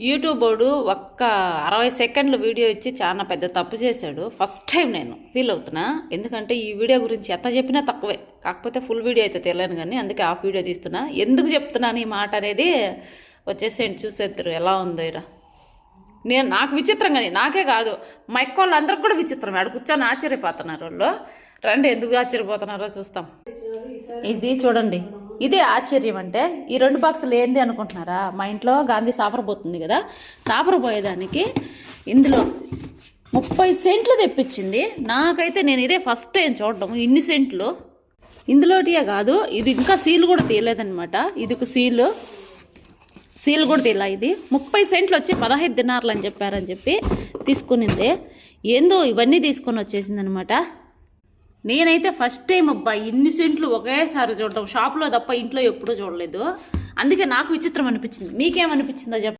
YouTube వాడు ఒక్క అరవై సెకండ్ల వీడియో ఇచ్చి చాలా పెద్ద తప్పు చేశాడు. ఫస్ట్ టైం నేను ఫీల్ అవుతున్నా. ఎందుకంటే ఈ వీడియో గురించి ఎంత చెప్పినా తక్కువే. కాకపోతే ఫుల్ వీడియో అయితే తెలియను కానీ అందుకే హాఫ్ వీడియో తీస్తున్నా. ఎందుకు చెప్తున్నాను ఈ మాట అనేది వచ్చేసేయండి చూసేద్దరు. ఎలా ఉందో ఇరా. నేను నాకు విచిత్రం కానీ నాకే కాదు. మా ఎక్క కూడా విచిత్రం ఆడ కూర్చొని ఆశ్చర్యపోతున్నారు వాళ్ళు. రండి ఎందుకు ఆశ్చర్యపోతున్నారో చూస్తాం. ఇది చూడండి. ఇదే ఆశ్చర్యం అంటే ఈ రెండు బాక్సులు ఏంది అనుకుంటున్నారా? మా ఇంట్లో గాంధీ సాఫర్ పోతుంది కదా సాఫర్ పోయేదానికి ఇందులో ముప్పై సెంట్లు తెప్పించింది. నాకైతే నేను ఇదే ఫస్ట్ టైం చూడడం ఇన్ని సెంట్లు. ఇందులోటియే కాదు ఇది ఇంకా సీల్ కూడా తీయలేదనమాట ఇది ఒక సీలు సీల్ కూడా తీలా ఇది. ముప్పై సెంట్లు వచ్చి పదహైదు దినార్లు అని చెప్పారని చెప్పి తీసుకునింది. ఏందో ఇవన్నీ తీసుకొని వచ్చేసిందనమాట నేనైతే ఫస్ట్ టైం అబ్బా ఇన్ని సెంట్లు ఒకేసారి చూడటం. షాప్లో తప్ప ఇంట్లో ఎప్పుడూ చూడలేదు. అందుకే నాకు విచిత్రం అనిపించింది. మీకేమనిపించిందో చెప్ప